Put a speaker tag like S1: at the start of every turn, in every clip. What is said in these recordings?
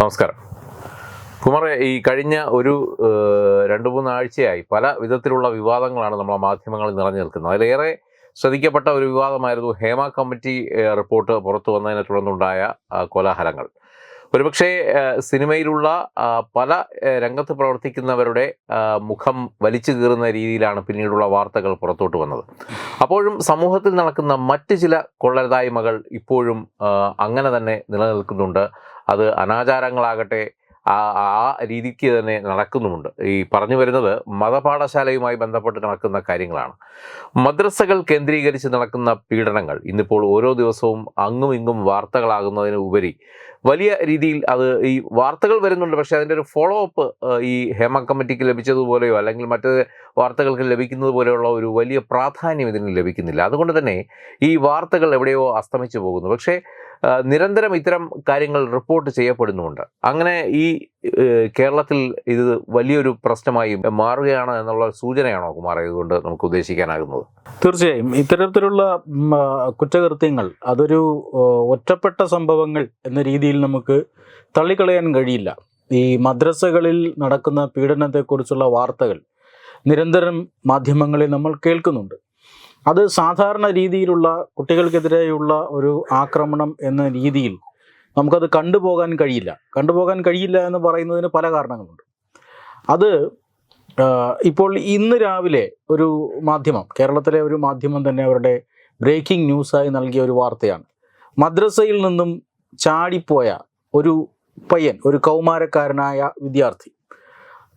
S1: നമസ്കാരം. കുമാർ ഈ കഴിഞ്ഞ ഒരു രണ്ട് മൂന്ന് ആഴ്ചയായി പല വിധത്തിലുള്ള വിവാദങ്ങളാണ് നമ്മളെ മാധ്യമങ്ങളിൽ നിറഞ്ഞു നിൽക്കുന്നത്. അതിലേറെ ശ്രദ്ധിക്കപ്പെട്ട ഒരു വിവാദമായിരുന്നു ഹേമ കമ്മിറ്റി റിപ്പോർട്ട് പുറത്തു വന്നതിനെ തുടർന്നുണ്ടായ കോലാഹലങ്ങൾ. ഒരുപക്ഷെ സിനിമയിലുള്ള പല രംഗത്ത് പ്രവർത്തിക്കുന്നവരുടെ മുഖം വലിച്ചു കീറുന്ന രീതിയിലാണ് പിന്നീടുള്ള വാർത്തകൾ പുറത്തോട്ട് വന്നത്. അപ്പോഴും സമൂഹത്തിൽ നടക്കുന്ന മറ്റ് ചില കൊള്ളരുതായ്മകൾ ഇപ്പോഴും അങ്ങനെ തന്നെ നിലനിൽക്കുന്നുണ്ട്. അത് അനാചാരങ്ങളാകട്ടെ ആ രീതിക്ക് തന്നെ നടക്കുന്നുമുണ്ട്. ഈ പറഞ്ഞു വരുന്നത് മതപാഠശാലയുമായി ബന്ധപ്പെട്ട് നടക്കുന്ന കാര്യങ്ങളാണ്. മദ്രസകൾ കേന്ദ്രീകരിച്ച് നടക്കുന്ന പീഡനങ്ങൾ ഇന്നിപ്പോൾ ഓരോ ദിവസവും അങ്ങും ഇങ്ങും വാർത്തകളാകുന്നതിന് ഉപരി വലിയ രീതിയിൽ അത് ഈ വാർത്തകൾ വരുന്നുണ്ട്. പക്ഷേ അതിന്റെ ഒരു ഫോളോ അപ്പ് ഈ ഹേമ കമ്മിറ്റിക്ക് ലഭിച്ചതുപോലെയോ അല്ലെങ്കിൽ മറ്റ് വാർത്തകൾക്ക് ലഭിക്കുന്നത് പോലെയുള്ള ഒരു വലിയ പ്രാധാന്യം ഇതിന് ലഭിക്കുന്നില്ല. അതുകൊണ്ട് തന്നെ ഈ വാർത്തകൾ എവിടെയോ അസ്തമിച്ചു പോകുന്നു. പക്ഷേ നിരന്തരം ഇത്തരം കാര്യങ്ങൾ റിപ്പോർട്ട് ചെയ്യപ്പെടുന്നുമുണ്ട്. അങ്ങനെ ഈ കേരളത്തിൽ ഇത് വലിയൊരു പ്രശ്നമായി മാറുകയാണ് എന്നുള്ള സൂചനയാണോ കുമാർ ഇതുകൊണ്ട് നമുക്ക് ഉദ്ദേശിക്കാനാകുന്നത്?
S2: തീർച്ചയായും. ഇത്തരത്തിലുള്ള കുറ്റകൃത്യങ്ങൾ അതൊരു ഒറ്റപ്പെട്ട സംഭവങ്ങൾ എന്ന രീതിയിൽ നമുക്ക് തള്ളിക്കളയാൻ കഴിയില്ല. ഈ മദ്രസകളിൽ നടക്കുന്ന പീഡനത്തെക്കുറിച്ചുള്ള വാർത്തകൾ നിരന്തരം മാധ്യമങ്ങളിൽ നമ്മൾ കേൾക്കുന്നുണ്ട്. അത് സാധാരണ രീതിയിലുള്ള കുട്ടികൾക്കെതിരെയുള്ള ഒരു ആക്രമണം എന്ന രീതിയിൽ നമുക്കത് കണ്ടുപോകാൻ കഴിയില്ല. കണ്ടുപോകാൻ കഴിയില്ല എന്ന് പറയുന്നതിന് പല കാരണങ്ങളുണ്ട്. അത് ഇപ്പോൾ ഇന്ന് രാവിലെ ഒരു മാധ്യമം കേരളത്തിലെ ഒരു മാധ്യമം തന്നെ അവരുടെ ബ്രേക്കിംഗ് ന്യൂസായി നൽകിയ ഒരു വാർത്തയാണ്. മദ്രസയിൽ നിന്നും ചാടിപ്പോയ ഒരു പയ്യൻ ഒരു കൗമാരക്കാരനായ വിദ്യാർത്ഥി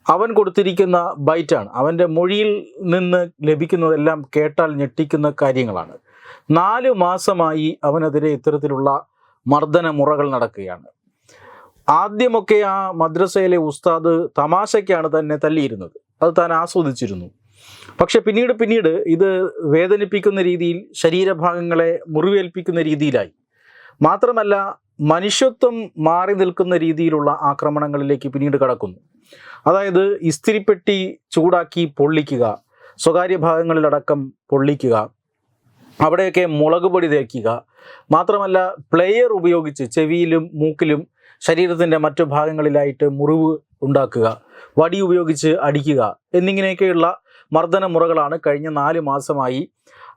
S2: അവൻ കൊടുത്തിരിക്കുന്ന ബൈറ്റാണ്. അവന്റെ മൊഴിയിൽ നിന്ന് ലഭിക്കുന്നതെല്ലാം കേട്ടാൽ ഞെട്ടിക്കുന്ന കാര്യങ്ങളാണ്. നാല് മാസമായി അവനെതിരെ ഇത്തരത്തിലുള്ള മർദ്ദന മുറകൾ നടക്കുകയാണ്. ആദ്യമൊക്കെ ആ മദ്രസയിലെ ഉസ്താദ് തമാശയ്ക്കാണ് തന്നെ തല്ലിയിരുന്നത്. അത് താൻ ആസ്വദിച്ചിരുന്നു. പക്ഷെ പിന്നീട് പിന്നീട് ഇത് വേദനിപ്പിക്കുന്ന രീതിയിൽ ശരീരഭാഗങ്ങളെ മുറിവേൽപ്പിക്കുന്ന രീതിയിലായി. മാത്രമല്ല മനുഷ്യത്വം മാറി നിൽക്കുന്ന രീതിയിലുള്ള ആക്രമണങ്ങളിലേക്ക് പിന്നീട് കടക്കുന്നു. അതായത് ഇസ്തിരിപ്പെട്ടി ചൂടാക്കി പൊള്ളിക്കുക സ്വകാര്യ ഭാഗങ്ങളിലടക്കം പൊള്ളിക്കുക അവിടെയൊക്കെ മുളക് പൊടി തേക്കുക. മാത്രമല്ല പ്ലെയർ ഉപയോഗിച്ച് ചെവിയിലും മൂക്കിലും ശരീരത്തിന്റെ മറ്റു ഭാഗങ്ങളിലായിട്ട് മുറിവ് ഉണ്ടാക്കുക വടി ഉപയോഗിച്ച് അടിക്കുക എന്നിങ്ങനെയൊക്കെയുള്ള മർദ്ദന മുറകളാണ് കഴിഞ്ഞ നാല് മാസമായി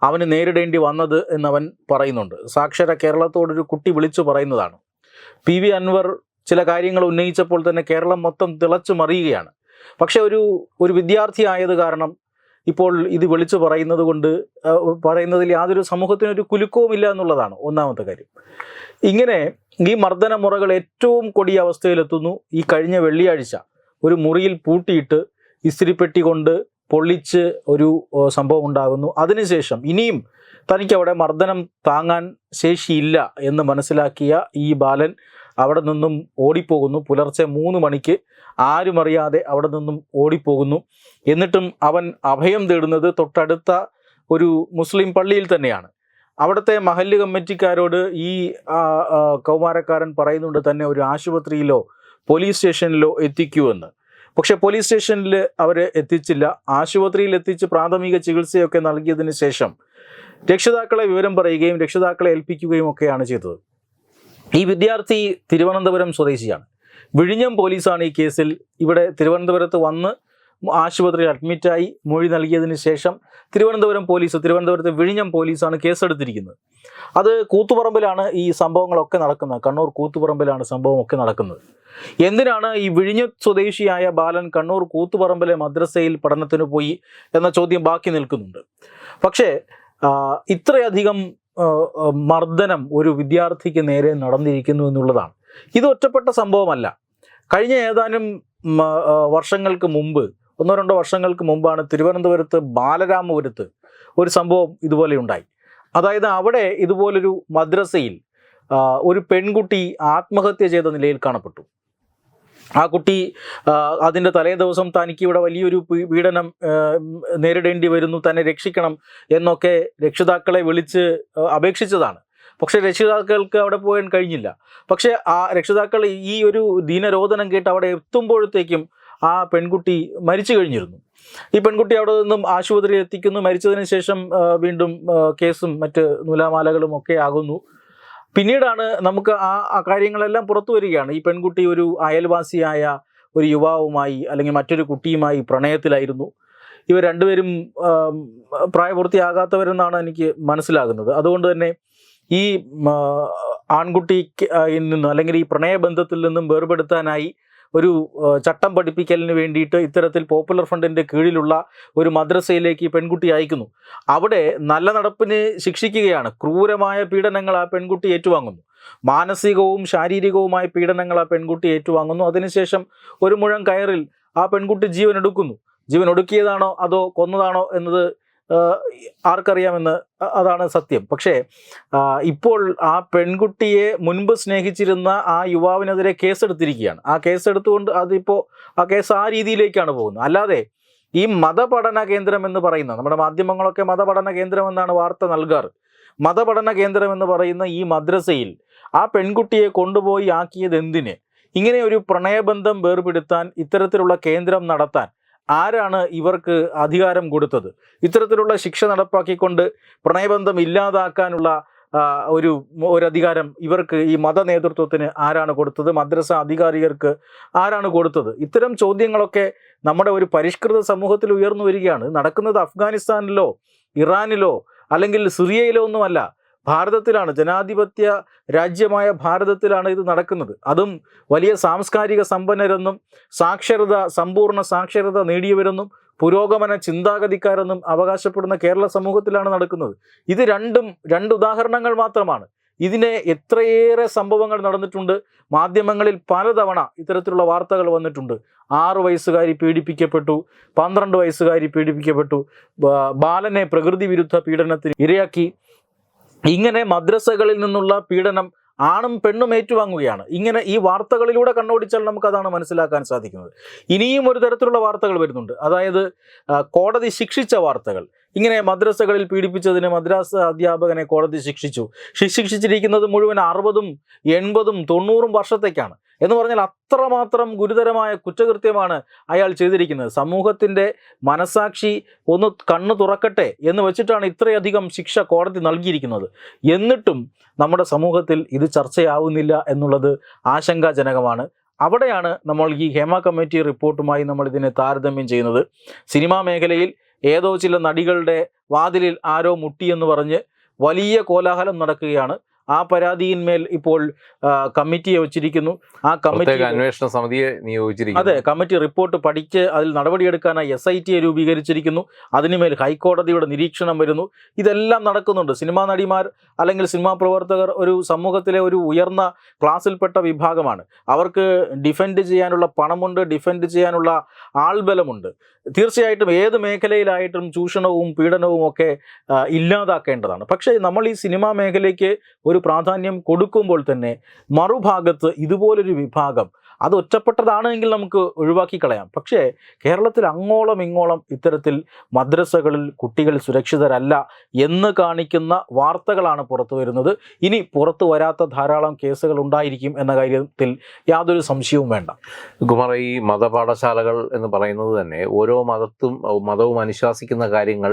S2: അവന് നേരിടേണ്ടി വന്നത് എന്നവൻ പറയുന്നുണ്ട്. സാക്ഷര കേരളത്തോടൊരു കുട്ടി വിളിച്ചു പറയുന്നതാണ്. പി വി അൻവർ ചില കാര്യങ്ങൾ ഉന്നയിച്ചപ്പോൾ തന്നെ കേരളം മൊത്തം തിളച്ചു മറിയുകയാണ്. പക്ഷെ ഒരു ഒരു വിദ്യാർത്ഥി ആയത് കാരണം ഇപ്പോൾ ഇത് വിളിച്ചു പറയുന്നത് കൊണ്ട് പറയുന്നതിൽ യാതൊരു സമൂഹത്തിനൊരു കുലുക്കവുമില്ല എന്നുള്ളതാണ് ഒന്നാമത്തെ കാര്യം. ഇങ്ങനെ ഈ മർദ്ദന മുറകൾ ഏറ്റവും കൊടിയ അവസ്ഥയിലെത്തുന്നു. ഈ കഴിഞ്ഞ വെള്ളിയാഴ്ച ഒരു മുറിയിൽ പൂട്ടിയിട്ട് ഇസ്തിരിപ്പെട്ടി കൊണ്ട് പൊള്ളിച്ച് ഒരു സംഭവം ഉണ്ടാകുന്നു. അതിനുശേഷം ഇനിയും തനിക്കവിടെ മർദ്ദനം താങ്ങാൻ ശേഷിയില്ല എന്ന് മനസ്സിലാക്കിയ ഈ ബാലൻ അവിടെ നിന്നും ഓടിപ്പോകുന്നു. പുലർച്ചെ മൂന്ന് മണിക്ക് ആരും അറിയാതെ അവിടെ നിന്നും ഓടിപ്പോകുന്നു. എന്നിട്ടും അവൻ അഭയം തേടുന്നത് തൊട്ടടുത്ത ഒരു മുസ്ലിം പള്ളിയിൽ തന്നെയാണ്. അവിടുത്തെ മഹല്ല് കമ്മിറ്റിക്കാരോട് ഈ കൗമാരക്കാരൻ പറയുന്നുണ്ട് തന്നെ ഒരു ആശുപത്രിയിലോ പോലീസ് സ്റ്റേഷനിലോ എത്തിക്കുമെന്ന് പക്ഷേ പക്ഷെ പോലീസ് സ്റ്റേഷനിൽ അവർ എത്തിച്ചില്ല. ആശുപത്രിയിൽ എത്തിച്ച് പ്രാഥമിക ചികിത്സയൊക്കെ നൽകിയതിന് ശേഷം രക്ഷിതാക്കളെ വിവരം പറയുകയും രക്ഷിതാക്കളെ ഏൽപ്പിക്കുകയും ഒക്കെയാണ് ചെയ്തത്. ഈ വിദ്യാർത്ഥി തിരുവനന്തപുരം സ്വദേശിയാണ്. വിഴിഞ്ഞം പോലീസാണ് ഈ കേസിൽ ഇവിടെ തിരുവനന്തപുരത്ത് വന്ന് ആശുപത്രിയിൽ അഡ്മിറ്റായി മൊഴി നൽകിയതിന് ശേഷം തിരുവനന്തപുരം പോലീസ് തിരുവനന്തപുരത്തെ വിഴിഞ്ഞം പോലീസാണ് കേസെടുത്തിരിക്കുന്നത്. അത് കൂത്തുപറമ്പിലാണ് ഈ സംഭവങ്ങളൊക്കെ നടക്കുന്നത്. കണ്ണൂർ കൂത്തുപറമ്പിലാണ് സംഭവമൊക്കെ നടക്കുന്നത്. എന്തിനാണ് ഈ വിഴിഞ്ഞ സ്വദേശിയായ ബാലൻ കണ്ണൂർ കൂത്തുപറമ്പിലെ മദ്രസയിൽ പഠനത്തിന് പോയി എന്ന ചോദ്യം ബാക്കി നിൽക്കുന്നുണ്ട്. പക്ഷേ ഇത്രയധികം മർദ്ദനം ഒരു വിദ്യാർത്ഥിക്ക് നേരെ നടന്നിരിക്കുന്നു എന്നുള്ളതാണ്. ഇത് ഒറ്റപ്പെട്ട സംഭവമല്ല. കഴിഞ്ഞ ഏതാനും വർഷങ്ങൾക്ക് മുമ്പ് ഒന്നോ രണ്ടോ വർഷങ്ങൾക്ക് മുമ്പാണ് തിരുവനന്തപുരത്ത് ബാലരാമപുരത്ത് ഒരു സംഭവം ഇതുപോലെ ഉണ്ടായി. അതായത് അവിടെ ഇതുപോലൊരു മദ്രസയിൽ ഒരു പെൺകുട്ടി ആത്മഹത്യ ചെയ്ത നിലയിൽ കാണപ്പെട്ടു. ആ കുട്ടി അതിന്റെ തലേ ദിവസം തനിക്ക് ഇവിടെ വലിയൊരു പീഡനം നേരിടേണ്ടി വരുന്നു തന്നെ രക്ഷിക്കണം എന്നൊക്കെ രക്ഷിതാക്കളെ വിളിച്ച് അപേക്ഷിച്ചതാണ്. പക്ഷേ രക്ഷിതാക്കൾക്ക് അവിടെ പോകാൻ കഴിഞ്ഞില്ല. പക്ഷേ ആ രക്ഷിതാക്കൾ ഈ ഒരു ദീനരോധനം കേട്ട് അവിടെ എത്തുമ്പോഴത്തേക്കും ആ പെൺകുട്ടി മരിച്ചു കഴിഞ്ഞിരുന്നു. ഈ പെൺകുട്ടി അവിടെ നിന്നും ആശുപത്രിയിൽ എത്തിക്കുന്നു. മരിച്ചതിന് ശേഷം വീണ്ടും കേസും മറ്റ് നൂലാമാലകളും ഒക്കെ ആകുന്നു. പിന്നീടാണ് നമുക്ക് ആ കാര്യങ്ങളെല്ലാം പുറത്തു വരികയാണ്. ഈ പെൺകുട്ടി ഒരു അയൽവാസിയായ ഒരു യുവാവുമായി അല്ലെങ്കിൽ മറ്റൊരു കുട്ടിയുമായി പ്രണയത്തിലായിരുന്നു. ഇവർ രണ്ടുപേരും പ്രായപൂർത്തിയാകാത്തവരെന്നാണ് എനിക്ക് മനസ്സിലാകുന്നത്. അതുകൊണ്ട് തന്നെ ഈ ആൺകുട്ടിക്ക് നിന്നും അല്ലെങ്കിൽ ഈ പ്രണയബന്ധത്തിൽ നിന്നും വേർപെടുത്താനായി ഒരു ചട്ടം പഠിപ്പിക്കലിന് വേണ്ടിയിട്ട് ഇത്തരത്തിൽ പോപ്പുലർ ഫണ്ടിന്റെ കീഴിലുള്ള ഒരു മദ്രസയിലേക്ക് പെൺകുട്ടി അയക്കുന്നു. അവിടെ നല്ല നടപ്പിന് ശിക്ഷിക്കുകയാണ്. ക്രൂരമായ പീഡനങ്ങൾ ആ പെൺകുട്ടി ഏറ്റുവാങ്ങുന്നു. മാനസികവും ശാരീരികവുമായ പീഡനങ്ങൾ ആ പെൺകുട്ടി ഏറ്റുവാങ്ങുന്നു. അതിനുശേഷം ഒരു മുഴം കയറിൽ ആ പെൺകുട്ടി ജീവൻ എടുക്കുന്നു. ജീവൻ ഒടുക്കിയതാണോ അതോ കൊന്നതാണോ എന്നത് ആർക്കറിയാമെന്ന് അതാണ് സത്യം. പക്ഷേ ഇപ്പോൾ ആ പെൺകുട്ടിയെ മുൻപ് സ്നേഹിച്ചിരുന്ന ആ യുവാവിനെതിരെ കേസെടുത്തിരിക്കുകയാണ്. ആ കേസെടുത്തുകൊണ്ട് അതിപ്പോൾ ആ കേസ് ആ രീതിയിലേക്കാണ് പോകുന്നത്. അല്ലാതെ ഈ മതപഠന കേന്ദ്രം എന്ന് പറയുന്ന നമ്മുടെ മാധ്യമങ്ങളൊക്കെ മതപഠന കേന്ദ്രം എന്നാണ് വാർത്ത നൽകാറ്. മതപഠന കേന്ദ്രം എന്ന് പറയുന്ന ഈ മദ്രസയിൽ ആ പെൺകുട്ടിയെ കൊണ്ടുപോയി ആക്കിയത് എന്തിന് ഇങ്ങനെ ഒരു പ്രണയബന്ധം വേർപെടുത്താൻ ഇത്തരത്തിലുള്ള കേന്ദ്രം നടത്താൻ ആരാണ് ഇവർക്ക് അധികാരം കൊടുത്തത്? ഇത്തരത്തിലുള്ള ശിക്ഷ നടപ്പാക്കിക്കൊണ്ട് പ്രണയബന്ധം ഇല്ലാതാക്കാനുള്ള ഒരു ഒരു അധികാരം ഇവർക്ക് ഈ മത നേതൃത്വത്തിന് ആരാണ് കൊടുത്തത്? മദ്രസ അധികാരികർക്ക് ആരാണ് കൊടുത്തത്? ഇത്തരം ചോദ്യങ്ങളൊക്കെ നമ്മുടെ ഒരു പരിഷ്കൃത സമൂഹത്തിൽ ഉയർന്നു വരികയാണ്. നടക്കുന്നത് അഫ്ഗാനിസ്ഥാനിലോ ഇറാനിലോ അല്ലെങ്കിൽ സിറിയയിലോ ഒന്നുമല്ല. ഭാരതത്തിലാണ് ജനാധിപത്യ രാജ്യമായ ഭാരതത്തിലാണ് ഇത് നടക്കുന്നത്. അതും വലിയ സാംസ്കാരിക സമ്പന്നരെന്നും സാക്ഷരത സമ്പൂർണ സാക്ഷരത നേടിയവരെന്നും പുരോഗമന ചിന്താഗതിക്കാരെന്നും അവകാശപ്പെടുന്ന കേരള സമൂഹത്തിലാണ് നടക്കുന്നത്. ഇത് രണ്ടും രണ്ട് ഉദാഹരണങ്ങൾ മാത്രമാണ്. ഇതിനെ എത്രയേറെ സംഭവങ്ങൾ നടന്നിട്ടുണ്ട്. മാധ്യമങ്ങളിൽ പലതവണ ഇത്തരത്തിലുള്ള വാർത്തകൾ വന്നിട്ടുണ്ട്. ആറു വയസ്സുകാരി പീഡിപ്പിക്കപ്പെട്ടു പന്ത്രണ്ട് വയസ്സുകാരി പീഡിപ്പിക്കപ്പെട്ടു ബാലനെ പ്രകൃതി വിരുദ്ധ പീഡനത്തിന് ഇരയാക്കി ഇങ്ങനെ മദ്രസകളിൽ നിന്നുള്ള പീഡനം ആണും പെണ്ണും ഏറ്റുവാങ്ങുകയാണ്. ഇങ്ങനെ ഈ വാർത്തകളിലൂടെ കണ്ണോടിച്ചാൽ നമുക്കതാണ് മനസ്സിലാക്കാൻ സാധിക്കുന്നത്. ഇനിയും ഒരു തരത്തിലുള്ള വാർത്തകൾ വരുന്നുണ്ട്. അതായത് കോടതി ശിക്ഷിച്ച വാർത്തകൾ. ഇങ്ങനെ മദ്രസകളിൽ പീഡിപ്പിച്ചതിന് മദ്രാസ അധ്യാപകനെ കോടതി ശിക്ഷിച്ചു. ശിക്ഷിച്ചിരിക്കുന്നത് മുഴുവൻ അറുപതും എൺപതും തൊണ്ണൂറും വർഷത്തേക്കാണ്. എന്ന് പറഞ്ഞാൽ അത്രമാത്രം ഗുരുതരമായ കുറ്റകൃത്യമാണ് അയാൾ ചെയ്തിരിക്കുന്നത്. സമൂഹത്തിന്റെ മനസാക്ഷി ഒന്ന് കണ്ണു തുറക്കട്ടെ എന്ന് വെച്ചിട്ടാണ് ഇത്രയധികം ശിക്ഷ കോടതി നൽകിയിരിക്കുന്നത്. എന്നിട്ടും നമ്മുടെ സമൂഹത്തിൽ ഇത് ചർച്ചയാവുന്നില്ല എന്നുള്ളത് ആശങ്കാജനകമാണ്. അവിടെയാണ് നമ്മൾ ഈ ഹേമ കമ്മിറ്റി റിപ്പോർട്ടുമായി നമ്മൾ ഇതിനെ താരതമ്യം ചെയ്യുന്നത്. സിനിമാ മേഖലയിൽ ഏതോ ചില നടികളുടെ വാതിലിൽ ആരോ മുട്ടിയെന്ന് പറഞ്ഞ് വലിയ കോലാഹലം നടക്കുകയാണ്. ആ പരാതിയിന്മേൽ ഇപ്പോൾ കമ്മിറ്റിയെ വെച്ചിരിക്കുന്നു ആ കമ്മിറ്റി
S1: അന്വേഷണ സമിതിയെ നിയോഗിച്ചിരിക്കുന്നു.
S2: അതെ കമ്മിറ്റി റിപ്പോർട്ട് പഠിച്ച് അതിൽ നടപടിയെടുക്കാനായി എസ് ഐ ടിയെ രൂപീകരിച്ചിരിക്കുന്നു. അതിനുമേൽ ഹൈക്കോടതിയുടെ നിരീക്ഷണം വരുന്നു. ഇതെല്ലാം നടക്കുന്നുണ്ട്. സിനിമാ നടിമാർ അല്ലെങ്കിൽ സിനിമാ പ്രവർത്തകർ ഒരു സമൂഹത്തിലെ ഒരു ഉയർന്ന ക്ലാസ്സിൽപ്പെട്ട വിഭാഗമാണ്. അവർക്ക് ഡിഫെൻഡ് ചെയ്യാനുള്ള പണമുണ്ട് ഡിഫെൻഡ് ചെയ്യാനുള്ള ആൾബലമുണ്ട്. തീർച്ചയായിട്ടും ഏത് മേഖലയിലായിട്ടും ചൂഷണവും പീഡനവും ഒക്കെ ഇല്ലാതാക്കേണ്ടതാണ്. പക്ഷേ നമ്മൾ ഈ സിനിമാ മേഖലയ്ക്ക് ഒരു പ്രാധാന്യം കൊടുക്കുമ്പോൾ തന്നെ മറുഭാഗത്ത് ഇതുപോലൊരു വിഭാഗം അത് ഒറ്റപ്പെട്ടതാണ് എങ്കിൽ നമുക്ക് ഒഴിവാക്കി കളയാം. പക്ഷേ കേരളത്തിൽ അങ്ങോളം ഇങ്ങോളം ഇത്തരത്തിൽ മദ്രസകളിൽ കുട്ടികൾ സുരക്ഷിതരല്ല എന്ന് കാണിക്കുന്ന വാർത്തകളാണ് പുറത്തു വരുന്നത്. ഇനി പുറത്തു വരാത്ത ധാരാളം കേസുകൾ ഉണ്ടായിരിക്കും എന്ന കാര്യത്തിൽ യാതൊരു സംശയവും വേണ്ട.
S1: കുമാർ ഈ മതപാഠശാലകൾ എന്ന് പറയുന്നത് തന്നെ ഓരോ മതത്തും മതവും അനുശാസിക്കുന്ന കാര്യങ്ങൾ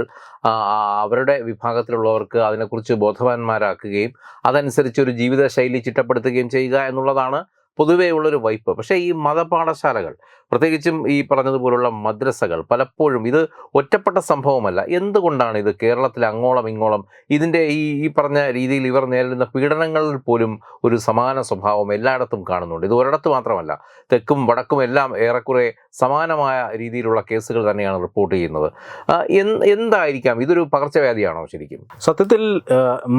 S1: അവരുടെ വിഭാഗത്തിലുള്ളവർക്ക് അതിനെക്കുറിച്ച് ബോധവാന്മാരാക്കുകയും അതനുസരിച്ച് ഒരു ജീവിതശൈലി ചിട്ടപ്പെടുത്തുകയും ചെയ്യുക എന്നുള്ളതാണ് പൊതുവേ ഉള്ളൊരു വൈപ്പ്. പക്ഷേ ഈ മതപാഠശാലകൾ പ്രത്യേകിച്ചും ഈ പറഞ്ഞതുപോലുള്ള മദ്രസകൾ പലപ്പോഴും ഇത് ഒറ്റപ്പെട്ട സംഭവമല്ല. എന്തുകൊണ്ടാണ് ഇത് കേരളത്തിൽ അങ്ങോളം ഇങ്ങോളം ഇതിന്റെ ഈ ഈ പറഞ്ഞ രീതിയിൽ ഇവർ നേരിടുന്ന പീഡനങ്ങളിൽ പോലും ഒരു സമാന സ്വഭാവം എല്ലായിടത്തും കാണുന്നുണ്ട്? ഇത് ഒരിടത്ത് മാത്രമല്ല തെക്കും വടക്കും എല്ലാം ഏറെക്കുറെ സമാനമായ രീതിയിലുള്ള കേസുകൾ തന്നെയാണ് റിപ്പോർട്ട് ചെയ്യുന്നത്. എന്തായിരിക്കാം? ഇതൊരു പകർച്ചവ്യാധിയാണോ ശരിക്കും?
S2: സത്യത്തിൽ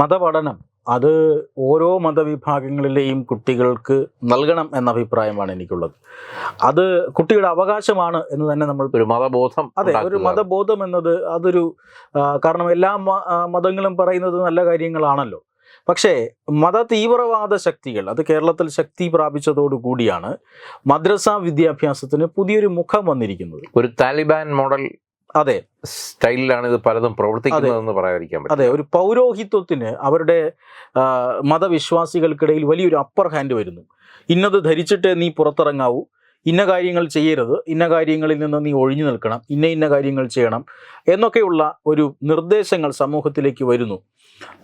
S2: മതപഠനം അത് ഓരോ മതവിഭാഗങ്ങളിലെയും കുട്ടികൾക്ക് നൽകണം എന്ന അഭിപ്രായമാണ് എനിക്കുള്ളത്. അത് കുട്ടിയുടെ അവകാശമാണ് എന്ന് തന്നെ നമ്മൾ
S1: ഒരു മതബോധം
S2: അതെ ഒരു മതബോധം എന്നത് അതൊരു കാരണം എല്ലാ മതങ്ങളും പറയുന്നത് നല്ല കാര്യങ്ങളാണല്ലോ. പക്ഷേ മത തീവ്രവാദ ശക്തികൾ അത് കേരളത്തിൽ ശക്തി പ്രാപിച്ചതോടുകൂടിയാണ് മദ്രസ വിദ്യാഭ്യാസത്തിന് പുതിയൊരു മുഖം വന്നിരിക്കുന്നത്.
S1: ഒരു താലിബാൻ മോഡൽ
S2: അതെ.
S1: സ്റ്റൈലിലാണ് ഇത് പലതും പ്രവർത്തിക്കുന്നതെന്ന് പറയാതിരിക്കാൻ പറ്റും
S2: അതെ ഒരു പൗരോഹിത്വത്തിന് അവരുടെ മതവിശ്വാസികൾക്കിടയിൽ വലിയൊരു അപ്പർ ഹാൻഡ് വരുന്നു. ഇന്നത് ധരിച്ചിട്ട് നീ പുറത്തിറങ്ങാവൂ. ഇന്ന കാര്യങ്ങൾ ചെയ്യരുത്. ഇന്ന കാര്യങ്ങളിൽ നിന്ന് നീ ഒഴിഞ്ഞു നിൽക്കണം. ഇന്ന ഇന്ന കാര്യങ്ങൾ ചെയ്യണം എന്നൊക്കെയുള്ള ഒരു നിർദ്ദേശങ്ങൾ സമൂഹത്തിലേക്ക് വരുന്നു.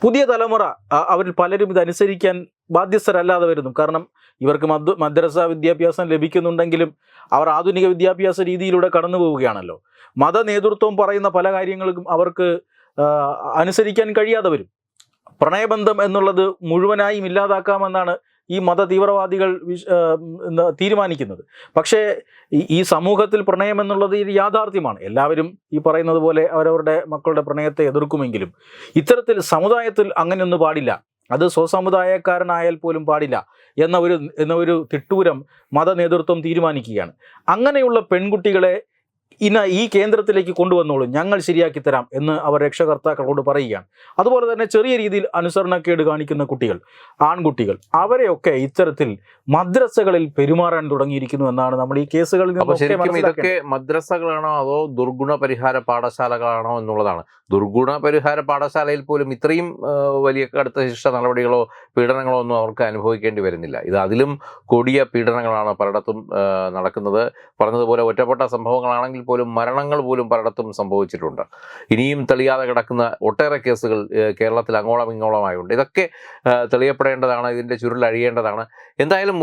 S2: പുതിയ തലമുറ അവരിൽ പലരും ഇത് അനുസരിക്കാൻ ബാധ്യസ്ഥരല്ലാതെ വരുന്നു. കാരണം ഇവർക്ക് മദ് മദ്രസ വിദ്യാഭ്യാസം ലഭിക്കുന്നുണ്ടെങ്കിലും അവർ ആധുനിക വിദ്യാഭ്യാസ രീതിയിലൂടെ കടന്നു പോവുകയാണല്ലോ. മത നേതൃത്വം പറയുന്ന പല കാര്യങ്ങൾക്കും അവർക്ക് അനുസരിക്കാൻ കഴിയാതെ വരും. പ്രണയബന്ധം എന്നുള്ളത് മുഴുവനായും ഇല്ലാതാക്കാമെന്നാണ് ഈ മത തീവ്രവാദികൾ തീരുമാനിക്കുന്നത്. പക്ഷേ ഈ സമൂഹത്തിൽ പ്രണയം എന്നുള്ളത് ഒരു യാഥാർത്ഥ്യമാണ്. എല്ലാവരും ഈ പറയുന്നത് പോലെ അവരവരുടെ മക്കളുടെ പ്രണയത്തെ എതിർക്കുമെങ്കിലും ഇത്തരത്തിൽ സമുദായത്തിൽ അങ്ങനെയൊന്നും പാടില്ല. അത് സ്വസമുദായക്കാരനായാൽ പോലും പാടില്ല എന്ന ഒരു എന്ന ഒരു തിട്ടൂരം മത നേതൃത്വം തീരുമാനിക്കുകയാണ്. അങ്ങനെയുള്ള പെൺകുട്ടികളെ ഇന്ന ഈ കേന്ദ്രത്തിലേക്ക് കൊണ്ടുവന്നോളൂ ഞങ്ങൾ ശരിയാക്കി തരാം എന്ന് അവർ രക്ഷകർത്താക്കളോട് പറയുകയാണ്. അതുപോലെ തന്നെ ചെറിയ രീതിയിൽ അനുസരണക്കേട് കാണിക്കുന്ന കുട്ടികൾ ആൺകുട്ടികൾ അവരെയൊക്കെ ഇത്തരത്തിൽ മദ്രസകളിൽ പെരുമാറാൻ തുടങ്ങിയിരിക്കുന്നു എന്നാണ് നമ്മൾ ഈ കേസുകളിൽ നിന്ന്
S1: ഇതൊക്കെ മദ്രസകളാണോ അതോ ദുർഗുണ പരിഹാര പാഠശാലകളാണോ എന്നുള്ളതാണ്. ദുർഗുണ പരിഹാര പാഠശാലയിൽ പോലും ഇത്രയും വലിയ കടുത്ത ശിക്ഷ നടപടികളോ പീഡനങ്ങളോ ഒന്നും അവർക്ക് അനുഭവിക്കേണ്ടി വരുന്നില്ല. ഇത് അതിലും കൊടിയ പീഡനങ്ങളാണ് പലയിടത്തും നടക്കുന്നത്. പറഞ്ഞതുപോലെ ഒറ്റപ്പെട്ട സംഭവങ്ങളാണെങ്കിൽ പോലും മരണങ്ങൾ പോലും പലയിടത്തും സംഭവിച്ചിട്ടുണ്ട്. ഇനിയും തെളിയാതെ കിടക്കുന്ന ഒട്ടേറെ കേസുകൾ കേരളത്തിൽ അങ്ങോളം ഇങ്ങോളമായുണ്ട്. ഇതൊക്കെ തെളിയപ്പെടേണ്ടതാണ് ഇതിന്റെ ചുരുൾ അഴിയേണ്ടതാണ്.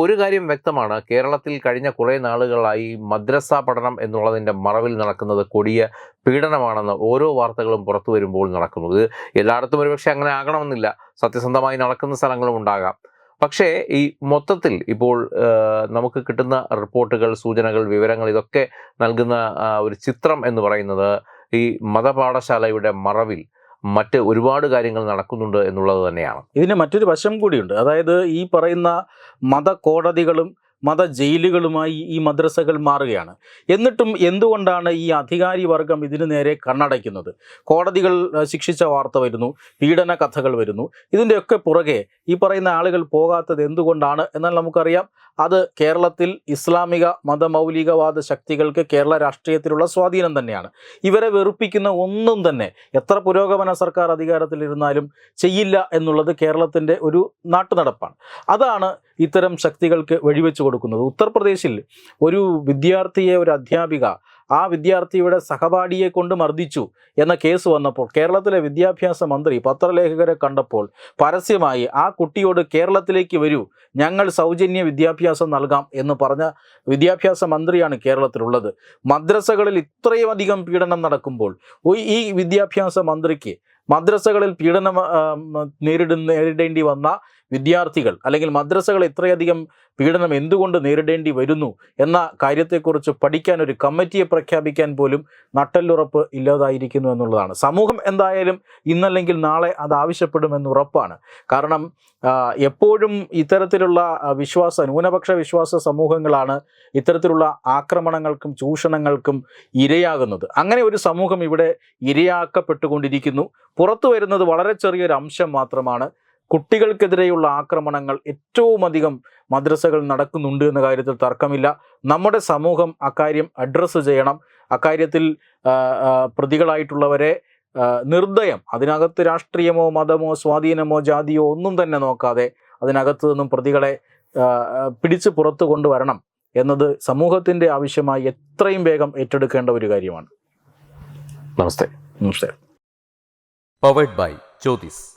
S1: ഒരു കാര്യം വ്യക്തമാണ്. കേരളത്തിൽ കഴിഞ്ഞ കുറേ നാളുകളായി മദ്രസ പഠനം എന്നുള്ളതിന്റെ മറവിൽ നടക്കുന്നത് കൊടിയ പീഡനമാണെന്ന് ഓരോ വാർത്തകളും പുറത്തു വരുമ്പോൾ നടക്കുന്നത് ഇത് എല്ലായിടത്തും ഒരുപക്ഷെ അങ്ങനെ ആകണമെന്നില്ല. സത്യസന്ധമായി നടക്കുന്ന സ്ഥലങ്ങളും ഉണ്ടാകാം. പക്ഷേ ഈ മൊത്തത്തിൽ ഇപ്പോൾ നമുക്ക് കിട്ടുന്ന റിപ്പോർട്ടുകൾ സൂചനകൾ വിവരങ്ങൾ ഇതൊക്കെ നൽകുന്ന ഒരു ചിത്രം എന്ന് പറയുന്നത് ഈ മതപാഠശാലയുടെ മറവിൽ മറ്റ് ഒരുപാട് കാര്യങ്ങൾ നടക്കുന്നുണ്ട് എന്നുള്ളത് തന്നെയാണ്.
S2: ഇതിന് മറ്റൊരു വശം കൂടിയുണ്ട്. അതായത് ഈ പറയുന്ന മത കോടതികളും മത ജയിലുകളുമായി ഈ മദ്രസകൾ മാറുകയാണ്. എന്നിട്ടും എന്തുകൊണ്ടാണ് ഈ അധികാരി വർഗം ഇതിനു നേരെ കണ്ണടയ്ക്കുന്നത്? കോടതികൾ ശിക്ഷിച്ച വാർത്ത വരുന്നു പീഡന കഥകൾ വരുന്നു. ഇതിന്റെയൊക്കെ പുറകെ ഈ പറയുന്ന ആളുകൾ പോകാത്തത് എന്തുകൊണ്ടാണ് എന്നാൽ നമുക്കറിയാം അത് കേരളത്തിൽ ഇസ്ലാമിക മതമൗലികവാദ ശക്തികൾക്ക് കേരള രാഷ്ട്രീയത്തിലുള്ള സ്വാധീനം തന്നെയാണ്. ഇവരെ വെറുപ്പിക്കുന്ന ഒന്നും തന്നെ എത്ര പുരോഗമന സർക്കാർ അധികാരത്തിലിരുന്നാലും ചെയ്യില്ല എന്നുള്ളത് കേരളത്തിന്റെ ഒരു നാട്ടുനടപ്പാണ്. അതാണ് ഇത്തരം ശക്തികൾക്ക് വഴിവെച്ച് കൊടുക്കുന്നത്. ഉത്തർപ്രദേശിൽ ഒരു വിദ്യാർത്ഥിയെ ഒരു അധ്യാപിക ആ വിദ്യാർത്ഥിയുടെ സഹപാഠിയെ കൊണ്ട് മർദ്ദിച്ചു എന്ന കേസ് വന്നപ്പോൾ കേരളത്തിലെ വിദ്യാഭ്യാസ മന്ത്രി പത്രലേഖകരെ കണ്ടപ്പോൾ പരസ്യമായി ആ കുട്ടിയോട് കേരളത്തിലേക്ക് വരൂ ഞങ്ങൾ സൗജന്യ വിദ്യാഭ്യാസം നൽകാം എന്ന് പറഞ്ഞ വിദ്യാഭ്യാസ മന്ത്രിയാണ് കേരളത്തിലുള്ളത്. മദ്രസകളിൽ ഇത്രയും അധികം പീഡനം നടക്കുമ്പോൾ ഈ വിദ്യാഭ്യാസ മന്ത്രിക്ക് മദ്രസകളിൽ പീഡനം നേരിടുന്ന നേരിടേണ്ടി വന്ന വിദ്യാർത്ഥികൾ അല്ലെങ്കിൽ മദ്രസകൾ ഇത്രയധികം പീഡനം എന്തുകൊണ്ട് നേരിടേണ്ടി വരുന്നു എന്ന കാര്യത്തെക്കുറിച്ച് പഠിക്കാൻ ഒരു കമ്മിറ്റിയെ പ്രഖ്യാപിക്കാൻ പോലും നട്ടല്ലുറപ്പ് ഇല്ലാതായിരിക്കുന്നു എന്നുള്ളതാണ്. സമൂഹം എന്തായാലും ഇന്നല്ലെങ്കിൽ നാളെ അത് ആവശ്യപ്പെടുമെന്ന് ഉറപ്പാണ്. കാരണം എപ്പോഴും ഇത്തരത്തിലുള്ള വിശ്വാസ ന്യൂനപക്ഷ വിശ്വാസ സമൂഹങ്ങളാണ് ഇത്തരത്തിലുള്ള ആക്രമണങ്ങൾക്കും ചൂഷണങ്ങൾക്കും ഇരയാകുന്നത്. അങ്ങനെ ഒരു സമൂഹം ഇവിടെ ഇരയാക്കപ്പെട്ടുകൊണ്ടിരിക്കുന്നു. പുറത്തു വരുന്നത് വളരെ ചെറിയൊരു അംശം മാത്രമാണ്. കുട്ടികൾക്കെതിരെയുള്ള ആക്രമണങ്ങൾ ഏറ്റവും അധികം മദ്രസകൾ നടക്കുന്നുണ്ട് എന്ന കാര്യത്തിൽ തർക്കമില്ല. നമ്മുടെ സമൂഹം അക്കാര്യം അഡ്രസ്സ് ചെയ്യണം. അക്കാര്യത്തിൽ പ്രതികളായിട്ടുള്ളവരെ നിർദ്ദയം അതിനകത്ത് രാഷ്ട്രീയമോ മതമോ സ്വാധീനമോ ജാതിയോ ഒന്നും തന്നെ നോക്കാതെ അതിനകത്ത് നിന്നും പ്രതികളെ പിടിച്ച് പുറത്തു കൊണ്ടുവരണം എന്നത് സമൂഹത്തിന്റെ ആവശ്യമായി എത്രയും വേഗം ഏറ്റെടുക്കേണ്ട ഒരു കാര്യമാണ്.
S1: നമസ്തേ.
S2: നമസ്തേ.
S1: Powered by Jyothis